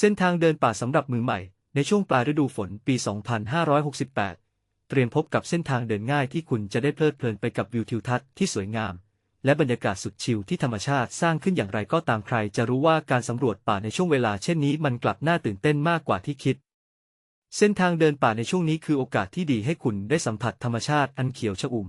เส้นทางเดินป่าสำหรับมือใหม่ ในช่วงปลายฤดูฝนปี 2568 เตรียมพบกับเส้นทางเดินง่ายที่คุณจะได้เพลิดเพลินไปกับวิวทิวทัศน์ที่สวยงาม และบรรยากาศสุดชิลที่ธรรมชาติสร้างขึ้นอย่างไรก็ตามใคร จะรู้ว่าการสำรวจป่าในช่วงเวลาเช่นนี้มันกลับน่าตื่นเต้นมากกว่าที่คิด เส้นทางเดินป่าในช่วงนี้คือโอกาสที่ดีให้คุณได้สัมผัสธรรมชาติอันเขียวชอุ่ม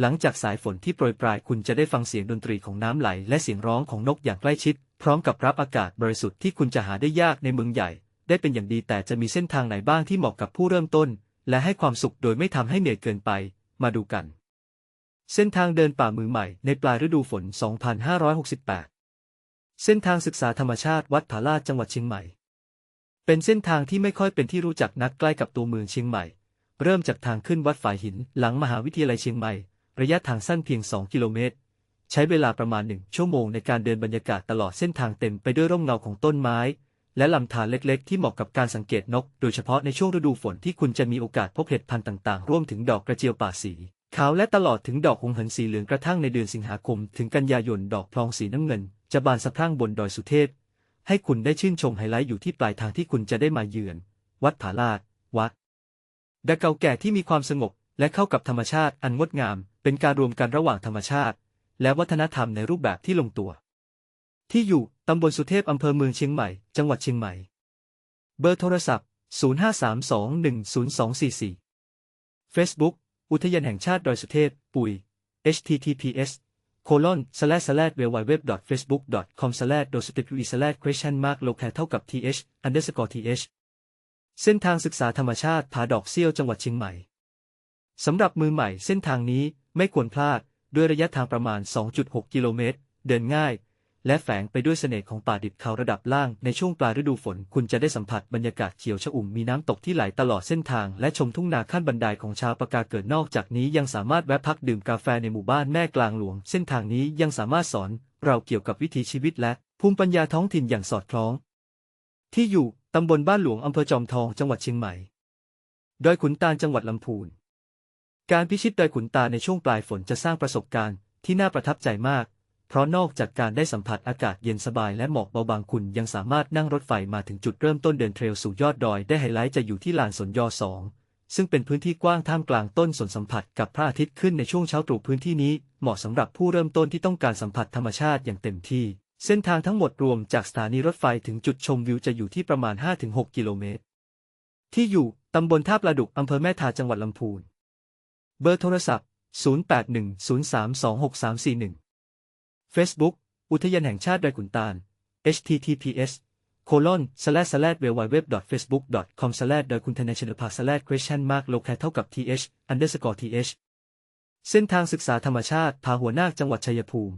หลังจากสายฝนที่โปรยปลายคุณจะได้ฟังเสียงดนตรีของน้ำไหล และเสียงร้องของนกอย่างใกล้ชิด พร้อมกับรับอากาศบริสุทธิ์ที่คุณจะหาได้ยากในเมืองใหญ่ ได้เป็นอย่างดีแต่จะมีเส้นทางไหนบ้างที่เหมาะกับผู้เริ่มต้น และให้ความสุขโดยไม่ทำให้เหนื่อยเกินไป มาดูกัน เส้นทางเดินป่ามือใหม่ในปลายฤดูฝน 2568 เส้นทางศึกษาธรรมชาติวัดผาลาดจังหวัดเชียงใหม่ เป็นเส้นทางที่ไม่ค่อยเป็นที่รู้จักนักใกล้กับตัวเมืองเชียงใหม่ เริ่มจากทางขึ้นวัดฝายหินหลังมหาวิทยาลัยเชียงใหม่ ระยะทางสั้นเพียง 2 กิโลเมตร ใช้เวลาประมาณหนึ่งชั่วโมงในการเดินบรรยากาศตลอดเส้นทางเต็มไปด้วยร่มเงาของต้นไม้ และลำธารเล็กๆ ที่เหมาะกับการสังเกตนก โดยเฉพาะในช่วงฤดูฝนที่คุณจะมีโอกาสพบเห็ดพันธุ์ต่างๆ ร่วมถึงดอกกระเจียวป่าสีขาวและตลอดถึงดอกหงหินสีเหลืองกระทั่งในเดือนสิงหาคม ถึงกันยายนดอกพลองสีน้ำเงิน จะบานสะพรั่งบนดอยสุเทพ ให้คุณได้ชื่นชมไฮไลท์อยู่ที่ปลายทางที่คุณจะได้มาเยือน วัดผาลาด วัดดะเก่าแก่ที่มีความสงบและเข้ากับธรรมชาติอันงดงาม เป็นการรวมกันระหว่างธรรมชาติ และวัฒนธรรมในรูปแบบที่ลงตัว ที่อยู่ ตำบลสุเทพอำเภอเมืองเชียงใหม่ จังหวัดเชียงใหม่ เบอร์โทรศัพท์ 0532100244 Facebook อุทยานแห่งชาติดอยสุเทพ ปุย https colon slash slash www facebook com slash d o s t p slash question mark locale เท่ากับ th underscore th เส้นทางศึกษาธรรมชาติผาดอกเซี่ยวจังหวัดเชียงใหม่ สำหรับมือใหม่เส้นทางนี้ไม่ควรพลาด ด้วยระยะทางประมาณ 2.6 กิโลเมตร เดินง่าย และแฝงไปด้วยเสน่ห์ของป่าดิบเขาระดับล่าง ในช่วงปลายฤดูฝน คุณจะได้สัมผัสบรรยากาศเขียวชอุ่มมีน้ำตกที่ไหลตลอดเส้นทาง และชมทุ่งนาขั้นบันไดของชาวปากาเกิดนอกจากนี้ยังสามารถแวะพักดื่มกาแฟในหมู่บ้านแม่กลางหลวง เส้นทางนี้ยังสามารถสอน เราเกี่ยวกับวิถีชีวิตและภูมิปัญญาท้องถิ่นอย่างสอดคล้อง ที่อยู่ตำบลบ้านหลวงอำเภอจอมทองจังหวัดเชียงใหม่ดอยขุนตาลจังหวัดลำพูน การพิชิตดอยขุนตาในช่วงปลายฝนจะสร้างประสบการณ์ที่น่าประทับใจมาก เพราะนอกจากการได้สัมผัสอากาศเย็นสบายและหมอกเบาบางคุณยังสามารถนั่งรถไฟมาถึงจุดเริ่มต้นเดินเทรลสู่ยอดดอยได้ไฮไลท์จะอยู่ที่ลานสนยอสองซึ่งเป็นพื้นที่กว้างท่ามกลางต้นสนสัมผัสกับพระอาทิตย์ขึ้นในช่วงเช้าตรู่พื้นที่นี้เหมาะสำหรับผู้เริ่มต้นที่ต้องการสัมผัสธรรมชาติอย่างเต็มที่ เส้นทางทั้งหมดรวมจากสถานีรถไฟถึงจุดชมวิวจะอยู่ที่ประมาณ 5-6 กิโลเมตร ที่อยู่ตำบลท่าปลาดุกอำเภอแม่ทาจังหวัดลำพูน เบอร์โทรศัพท์ 0810326341 Facebook อุทยานแห่งชาติดอยขุนตาล https colon slash slash www facebook com slash ดอยคุณ international park slash question mark Local เท่ากับ th underscore th เส้นทางศึกษาธรรมชาติพาหัวนาคจังหวัดชัยภูมิ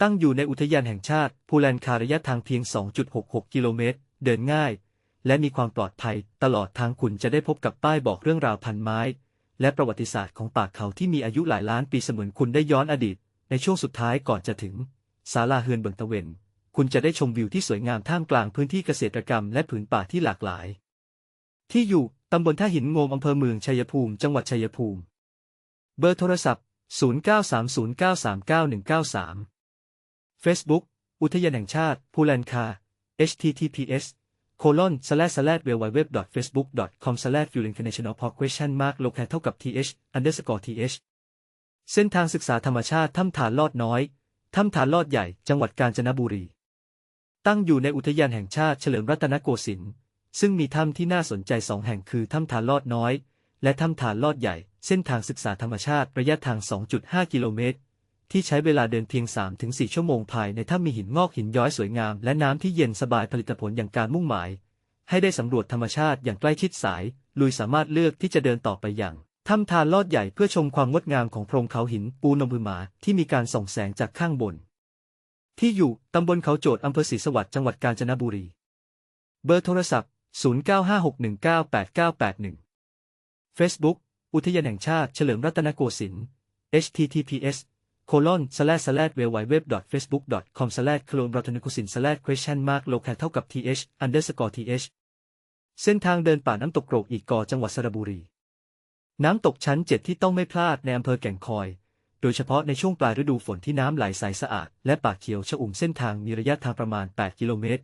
ตั้งอยู่ในอุทยานแห่งชาติภูแลนคาระยะทางเพียง 2.66 กิโลเมตร เดินง่าย และมีความปลอดภัย ตลอดทางคุณจะได้พบกับป้ายบอกเรื่องราวพันไม้ และประวัติศาสตร์ของป่าเขาที่มีอายุหลายล้านปีเสมือนคุณได้ย้อนอดีต ในช่วงสุดท้ายก่อนจะถึงศาลาเฮือนเบิงตะเวน คุณจะได้ชมวิวที่สวยงามท่ามกลางพื้นที่เกษตรกรรมและผืนป่าที่หลากหลาย ที่อยู่ตำบลท่าหินงมอำเภอเมืองชัยภูมิ จังหวัดชัยภูมิ เบอร์โทรศัพท์ 0930939193 Facebook อุทยานแห่งชาติภูแลนคา https colon slash slash www facebook com slash fuel international park question mark locale เท่ากับ th underscore th เส้นทางศึกษาธรรมชาติถ้ำฐานลอดน้อย ถ้ำฐานลอดใหญ่ จังหวัดกาญจนบุรี ตั้งอยู่ในอุทยานแห่งชาติเฉลิมรัตนโกสินทร์ ซึ่งมีถ้ำที่น่าสนใจสองแห่งคือถ้ำฐานลอดน้อย และถ้ำฐานลอดใหญ่ เส้นทางศึกษาธรรมชาติระยะทาง 2.5 กิโลเมตร ที่ใช้เวลาเดินเพียง 3-4 ชั่วโมงภายในถ้ำมีหินงอกหินย้อยสวยงาม และน้ำที่เย็นสบายผลิตผลอย่างการมุ่งหมาย ให้ได้สำรวจธรรมชาติอย่างใกล้ชิดสาย ลุยสามารถเลือกที่จะเดินต่อไปอย่างถ้ำทานลอดใหญ่เพื่อชมความงดงามของโพรงเขาหินปูนมพือหมาที่มีการส่องแสงจากข้างบน ที่อยู่ตำบลเขาโจดอำเภอศรีสวัสดิ์จังหวัดกาญจนบุรี เบอร์โทรศัพท์ 0956198981 Facebook อุทยานแห่งชาติเฉลิมรัตนโกสินทร์ https colon slash slash www facebook com slash c l o n e r a t n a k o s i n slash question mark locale เท่ากับ th underscore th เส้นทางเดินป่าน้ำตกโกรกอีกกอจังหวัดสระบุรี น้ำตกชั้น7ที่ต้องไม่พลาดในอำเภอแก่งคอย โดยเฉพาะในช่วงปลายฤดูฝนที่น้ำไหลใสสะอาด และป่าเขียวชอุ่มเส้นทางมีระยะทางประมาณ 8 กิโลเมตร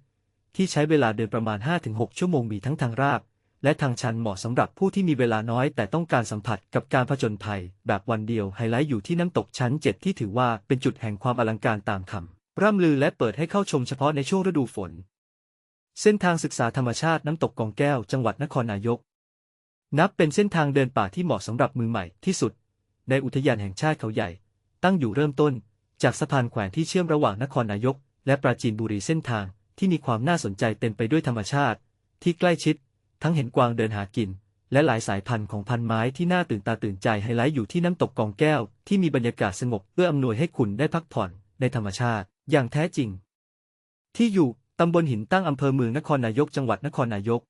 ที่ใช้เวลาเดินประมาณ 5-6 ชั่วโมงมีทั้งทางราบ และทางชันเหมาะสำหรับผู้ที่มีเวลาน้อยแต่ต้องการสัมผัสกับการผจญภัย แบบวันเดียวไฮไลท์อยู่ที่น้ำตกชั้น 7 ที่ถือว่าเป็นจุดแห่งความอลังการตามคำร่ำลือและเปิดให้เข้าชมเฉพาะในช่วงฤดูฝน เส้นทางศึกษาธรรมชาติน้ำตกกองแก้วจังหวัดนครนายก นับเป็นเส้นทางเดินป่าที่เหมาะสำหรับมือใหม่ที่สุด ในอุทยานแห่งชาติเขาใหญ่ ตั้งอยู่เริ่มต้น จากสะพานแขวนที่เชื่อมระหว่างนครนายก และปราจีนบุรีเส้นทางที่มีความน่าสนใจเต็มไปด้วยธรรมชาติ ที่ใกล้ชิด ทั้งเห็นกวางเดินหากิน และหลายสายพันธุ์ของพันไม้ที่น่าตื่นตาตื่นใจไฮไลท์อยู่ที่น้ำตกกองแก้ว ที่มีบรรยากาศสงบเอื้ออำนวยให้คุณได้พักผ่อนในธรรมชาติ อย่างแท้จริง ที่อยู่ตำบลหินตั้งอำเภอเมืองนครนายกจังหวัดนครนายก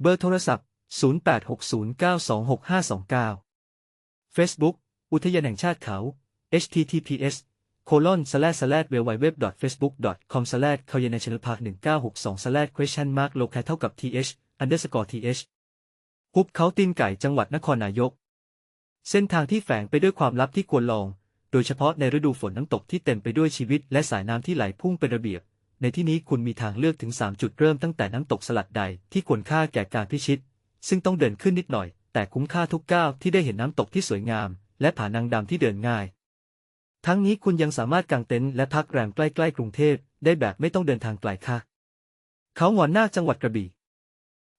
เบอร์โทรศัพท์ 0860926529 Facebook อุทยานแห่งชาติเขา https colon slash slash www.facebook.com slash เขาเยน national park 1962 slash question mark local เท่ากับ th underscore th หุบเขาตีนไก่จังหวัดนครนายก เส้นทางที่แฝงไปด้วยความลับที่ควรลอง โดยเฉพาะในฤดูฝนน้ำตกที่เต็มไปด้วยชีวิตและสายน้ำที่ไหลพุ่งเป็นระเบียบ ในที่นี้คุณมีทางเลือกถึง 3 จุดเริ่มตั้งแต่น้ำตกสลัดใดที่ควรค่าแก่การพิชิต ซึ่งต้องเดินขึ้นนิดหน่อย แต่คุ้มค่าทุกก้าวที่ได้เห็นน้ำตกที่สวยงาม และผานางดำที่เดินง่าย ทั้งนี้คุณยังสามารถกางเต็นท์และพักแรมใกล้ๆกรุงเทพได้แบบไม่ต้องเดินทางไกลค่ะ เขาหงอนนาจังหวัดกระบี่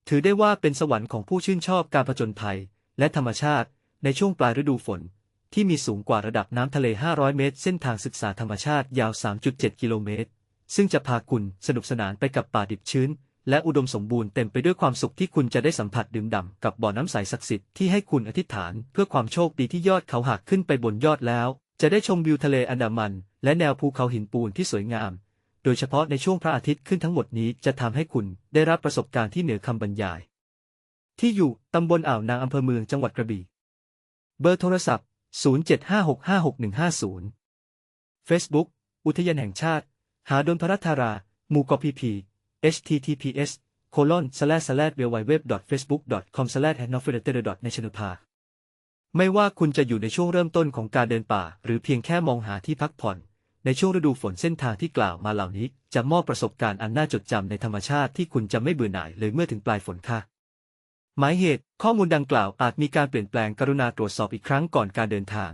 ถือได้ว่าเป็นสวรรค์ของผู้ชื่นชอบการผจญภัย และธรรมชาติ ในช่วงปลายฤดูฝน ที่มีสูงกว่าระดับน้ำทะเล 500 เมตร เส้นทางศึกษาธรรมชาติยาว 3.7 กิโลเมตร ซึ่งจะพาคุณสนุกสนานไปกับป่าดิบชื้น และอุดมสมบูรณ์เต็มไปด้วยความสุขที่คุณจะได้สัมผัสดื่มด่ำกับบ่อน้ำใสศักดิ์สิทธิ์ที่ให้คุณอธิษฐานเพื่อความโชคดีที่ยอดเขาหักขึ้นไปบนยอดแล้ว จะได้ชมวิวทะเลอันดามัน และแนวภูเขาหินปูนที่สวยงาม โดยเฉพาะในช่วงพระอาทิตย์ขึ้นทั้งหมดนี้จะทำให้คุณได้รับประสบการณ์ที่เหนือคำบรรยาย ที่อยู่ตำบลอ่าวนางอำเภอเมืองจังหวัดกระบี่ เบอร์โทรศัพท์ 0756566150 Facebook อุทยานแห่งชาติ หาดนพรัตราหมู่กพีพี https colon slash slash www.facebook.com slash h a n o f i l a t e r national park ไม่ว่าคุณจะอยู่ในช่วงเริ่มต้นของการเดินป่า หรือเพียงแค่มองหาที่พักผ่อน ในช่วงฤดูฝนเส้นทางที่กล่าวมาเหล่านี้ จะมอบประสบการณ์อันน่าจดจำในธรรมชาติที่คุณจะไม่เบื่อหน่ายเลยเมื่อถึงปลายฝนค่ะ หมายเหตุ ข้อมูลดังกล่าวอาจมีการเปลี่ยนแปลงกรุณาตรวจสอบอีกครั้งก่อนการเดินทาง